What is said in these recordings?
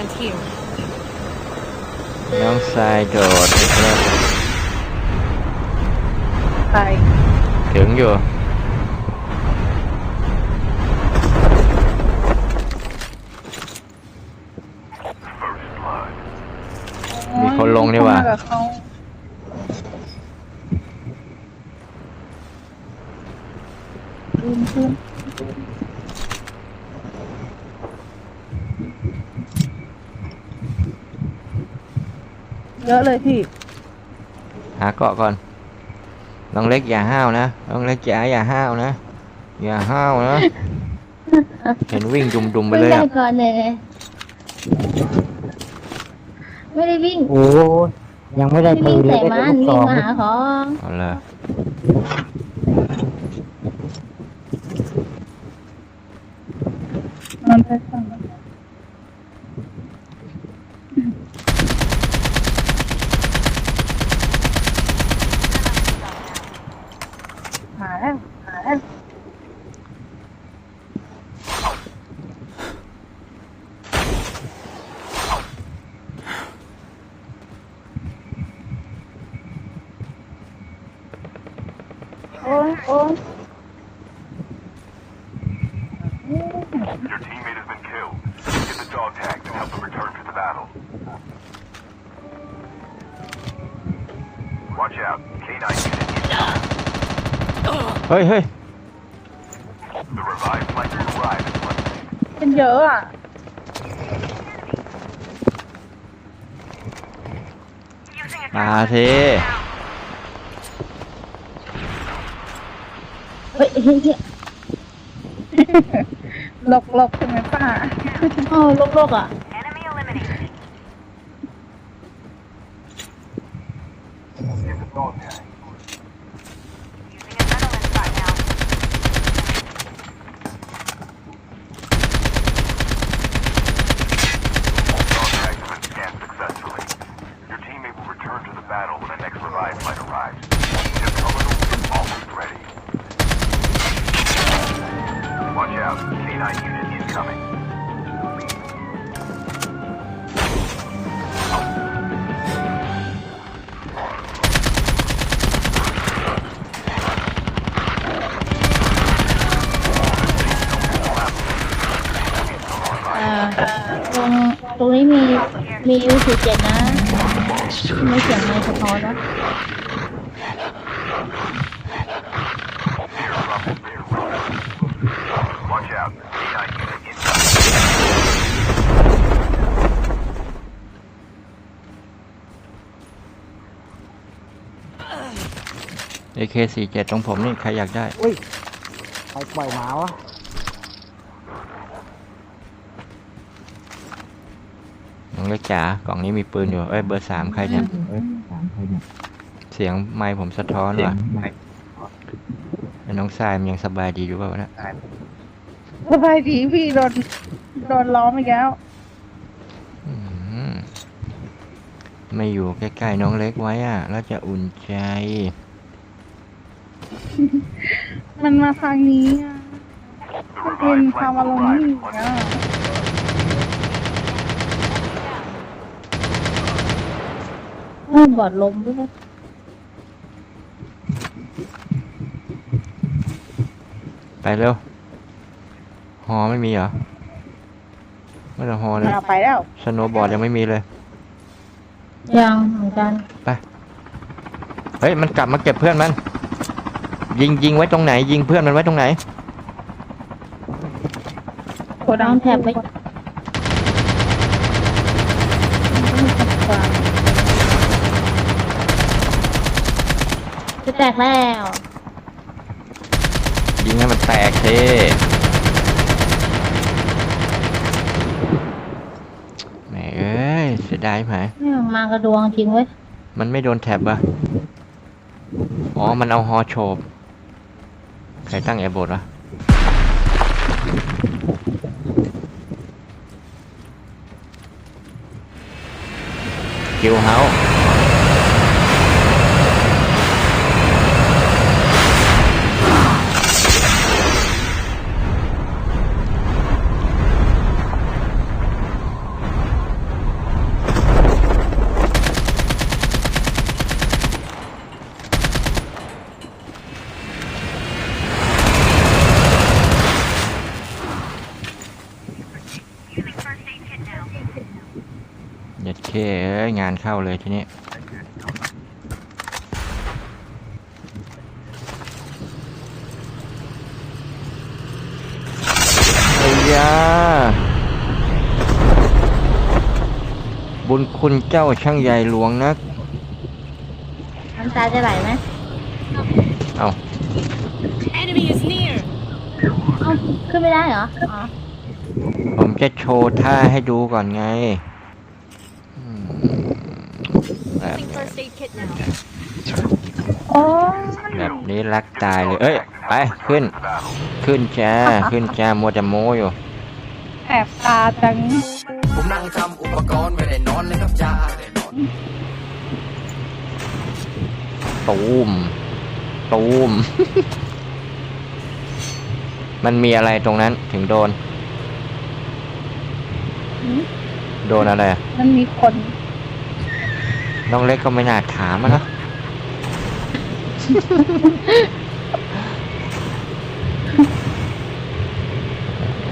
Plant here. น้องทรายโดดนะครับไปถึงอยู่ มีคนลงนี่หว่าเข้มกับเขาขึ้นขึ้น เยอะเลยพี่ หาเกาะก่อนน้องเล็กอย่าห้าวนะน้องเล็กจ๋าอย่าห้าวนะ อย่าห้าวนะ เห็นวิ่งดุมๆไปไม่เลยได้อะก่อนเลยไม่ได้วิ่งโอ้ยยังไม่ได้ไม่ปืวิ่งนเลยใส่ได้มัแต่นลูกซวิ่องงมาหาของเอาเลยมันไปสั่งมา แล้วมาแล้วโอ้ยโอ้ย Your teammate has been killed. Get the dog tags and help them return to the battle. Watch out. K9 unit incoming. เฮ้ยเฮ้ย The revived flight will arrive in one minute. เป็นเยอะอะ มาเทเฮ้ยเฮ้ยเฮ้ยหลบหลบใช่ไหมป้าอ๋อโลกๆอะ Enemy eliminated. return to the battle when the next revived flight arrives. Your terminal is always ready. Watch out. K9 unit incoming. อ่าตรงตรงนี้มีมียูสิเจ็ดนะ ไม่เสียงไม่สะท้อนนะ Airdrop is being routed. Watch out. K9 unit incoming. เอเคสี่เจ็ดตรงผมนี่ ใครอยากได้ อุ้ย ใครปล่อยหมาวะ น้องเล็กจ๋ากล่องนี้มีปืนอยู่เอ้ยเบอร์สามใครเนี่ยเอ้ยสามใครเนี่ยเสียงไมค์ผมสะท้อนว่ะไอ้น้องทรายมันยังสบายดีอยู่เปล่าวะเนะสบายดีพี่โดนโดนล้อมอีกแล้วไม่อยู่ใกล้ๆน้องเล็กไว้อะ แล้วจะอุ่นใจ มันมาทางนี้อะ The เป็น revived ความ flight อาร will มณ์ arrive นี่ in อีก one อะ เพิ่มบอดลมด้วยไปเร็วฮอไม่มีเหรอ ไม่ต้องฮอเลยมันเอาไปแล้ว สโนว์บอร์ดยังไม่มีเลย ยังเหมือนกันเฮ้ย มันกลับมาเก็บเพื่อนมัน ยิงยิงไว้ตรงไหน ยิงเพื่อนมันไว้ตรงไหนโกดังเอาแถบไว้ จะแตกแล้วยิงให้มันแตกเทแหมเอ้ยเสียดายไหมเนี่ยมากระดวงทิ้งไว้มันไม่โดนแท็บอะอ๋อ มันเอาฮอโฉบใครตั้งแอร์โบดวะกิวเฮา เคเอ้ยงานเข้าเลยทีนี้ไอ้ยาบุญคุณเจ้าช่างใหญ่หลวงนัก น้ำตาจะไหลไหมเอา Enemy is near. เอ้าขึ้นไม่ได้เหรอ อ๋อ ผมจะโชว์ท่าให้ดูก่อนไงอืม แบบ Using นี้ first aid kit now. โอ้แบบนี้รักตายเลย เอ้ย ไป ขึ้น ขึ้นจ้า ขึ้นจ้า มัวแต่โม้อยู่ แอบตาจัง ผมนั่งทำอุปกรณ์ไม่ได้นอนเลยครับจ้าตูมตูม มันมีอะไรตรงนั้นถึงโดน โดนอะไรอะมันมีคน น้องเล็กก็ไม่น่าถามอะนะ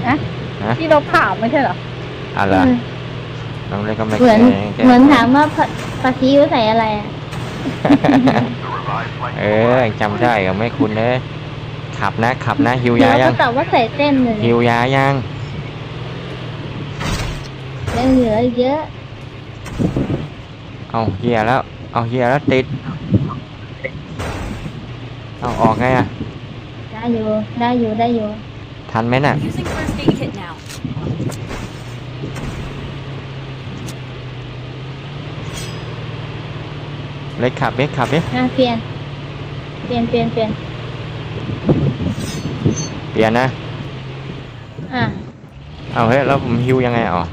นะฮะ ที่เราผ่าไม่ใช่เหรอ อะไรน้องเล็กก็ไม่เหมือน แก้แก้เหมือนถามว่าผัดผัดซีอิ๊วใส่อะไรอะเออจำได้ก็ไม่คุณเลยขับนะขับนะหิวยาเดี๋ยัยวงก็ตอบว่าใส่เต้นเลยหิวยายังยังเหลืออีกเยอะ เอาเฮียแล้ว เอาเฮียแล้วติด เอาออกไงอะได้อยู่ ได้อยู่ ได้อยู่ ทันไหมน่ะ Using first aid kit now. เล็กขับเล็กขับดิอะเปลี่ยน เปลี่ยนเปลี่ยนเปลี่ยนเปลี่ยนนะ อะ เอาเฮ้ยแล้วผมฮิวยังไงอ๋อ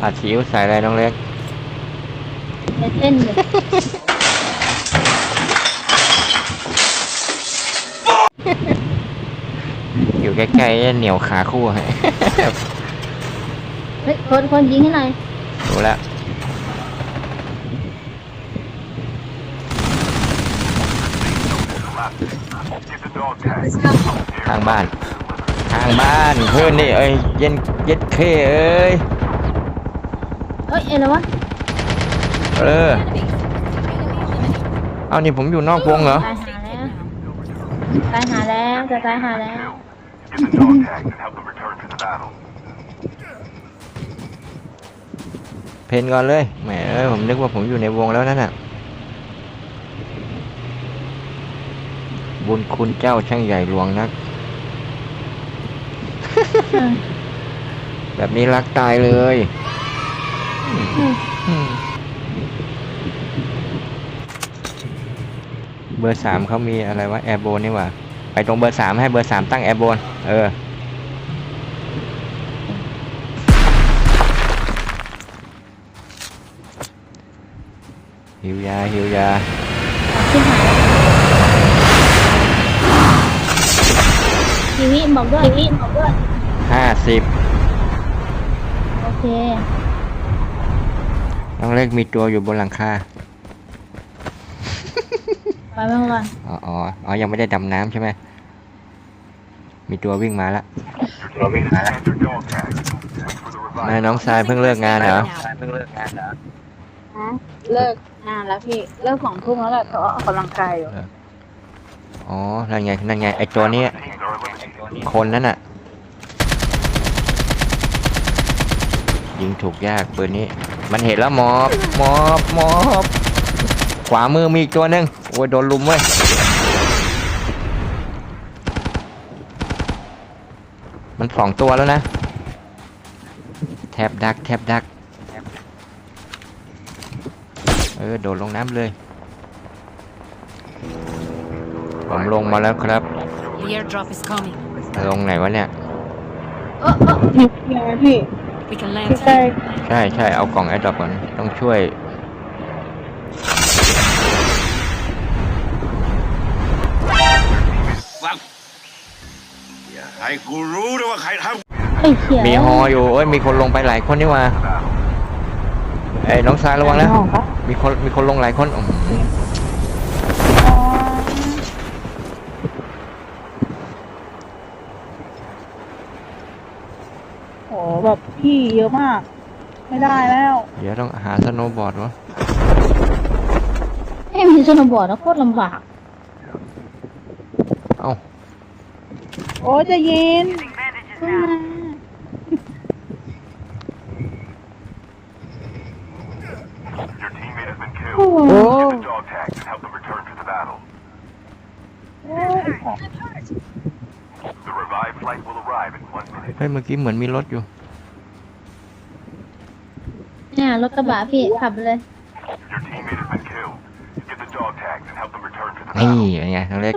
ผัดซีอิ๊วใส่อะไรน้องเล็กใส่เต้นเลยอยู่ใกล้ๆเหนียวขาคู่ให้ เฮ้ยคนคนยิงให้หน่อยดูแล้ว Get the dog tag. ทางบ้าน ทางบ้านเพื่อนนี่เอ้ยเย็นเย็ดเคเอ้ย เฮ้ยอะไรวะเออ เอานี่ผมอยู่นอกวงเหรอ ตายหาแล้วตายหาแล้วจะตายหาแล้ว Get the dog tags and help them return to the battle. เพนก่อนเลยแหมเอ้ยผมนึกว่าผมอยู่ในวงแล้วนั่นน่ะ บุญคุณเจ้าช่างใหญ่หลวงนัก แบบนี้รักตายเลยอืม เบอร์สามเขามีอะไรวะแอร์โบนนี่หว่าไปตรงเบอร์สามให้เบอร์สามตั้งแอร์โบนเออหิวยาหิวยาที่หายชีวิตบอกด้วยชีวิตบอกด้วยห้าสิบโอเค น้องเล็กมีตัวอยู่บนหลังคา ไปบ้างก่อนอ๋ออ๋ออ๋อยังไม่ได้ดำน้ำใช่ไหม มีตัววิ่งมาแล้ว Your team is and your dog tags. Wait for the นาย revival. น้องทรายเพิ่งเลิกงานเหรอ Now. เลิกงานแล้วพี่ เลิกสองทุ่มแล้วแหละก็ออกกำลังกายอยู่ อ๋อ นั่นไง นั่นไง ไอตัวเนี้ย Teams are eliminated. คนนั่นน่ะ ยิงถูกยากปืนนี้ มันเห็นแล้วหมอบหมอบหมอบขวามือมีอีกตัวหนึ่งโอ้ยโดนลุมเว้ยมันสองตัวแล้วนะ แทบดักแทบดักเออโดดลงน้ำเลย ผมลงมาแล้วครับ The airdrop is coming. ลงไหนวะเนี่ยพี่ยังไงพี่ We can land ใกล้ soon. ใช่ใช่เอากล่องแอดดอปก่อน ต้องช่วยให้กูรู้ด้วยว่าใครทำไอ้เขียมีฮออยู่เอ้ยมีคนลงไปหลายคนนี่หว่าเอ้ยน้องสายระวังนะมีคนมีคนลงหลายคนอื้อหือพี่เยอะมาก ไม่ได้แล้ว เดี๋ยวต้องหาสโนว์บอร์ดวะไม่มีสโนว์บอร์ดนะโคตรลำบาก เอ้าโอ้ใจะเย็นขึ้นมา Your teammate has been โอ้ killed. โห Get the dog tags and help them return to the battle. โอ้ย The revived flight will arrive in one minute. เฮ้ยเมื่อกี้เหมือนมีรถอยู่ เนี่ยรถกระบะพี่ขับไปเลย Your teammate has been killed. Get the dog tags and help them return to the นี่ battle. เป็นไงน้องเล็ก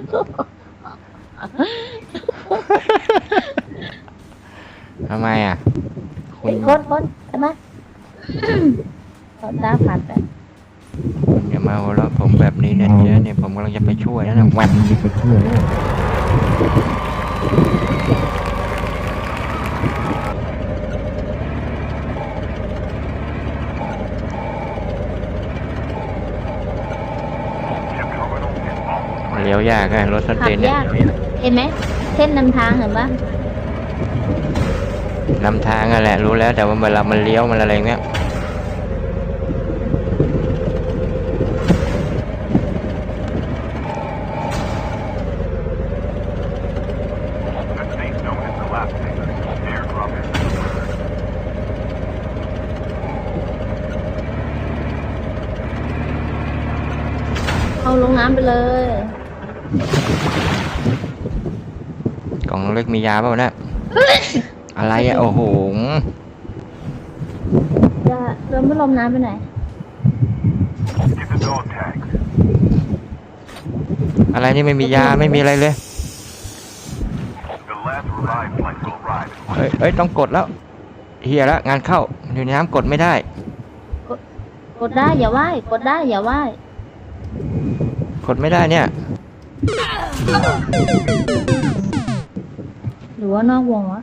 ทำไมอะ คุเฮ้ณยคนคนใช่ไหมขอตาผ่านไป คุณอย่ามาหัวเราะผมแบบนี้เนี่ยเจ๊เนี่ยผมกำลังจะไปช่วยนะนะแหวกมีไปช่วยแล้ว Chip terminal is almost เลี้ ยวยากไงรถสขัเตบนเนี่ยยาก เห็นไหมเส้นนำทางเห็นปะนำทางอะแหละรู้แล้วแต่ว่าเวลามันเลี้ยวมันอะไรเงี้ย The safe zone is collapsing. Airdrop is delivered. เอาลงน้ำไปเลย กล่องน้องเล็กมียาเปล่าเนะอะไรอะโอ้โหจะเริ่มไม่ลมน้ำไปไหน Get the dog tags. อะไรนี่ไม่มียาไม่มีอะไรเลย The last revived flight will arrive in one เอ้ยเอ้ยต้องกดแล้วเฮียแล้วงานเข้าอยู่ในน้ำกดไม่ได้ กดได้อย่าไหว้กดได้อย่าไหว้กดไม่ได้เนี่ย 对吧？那我。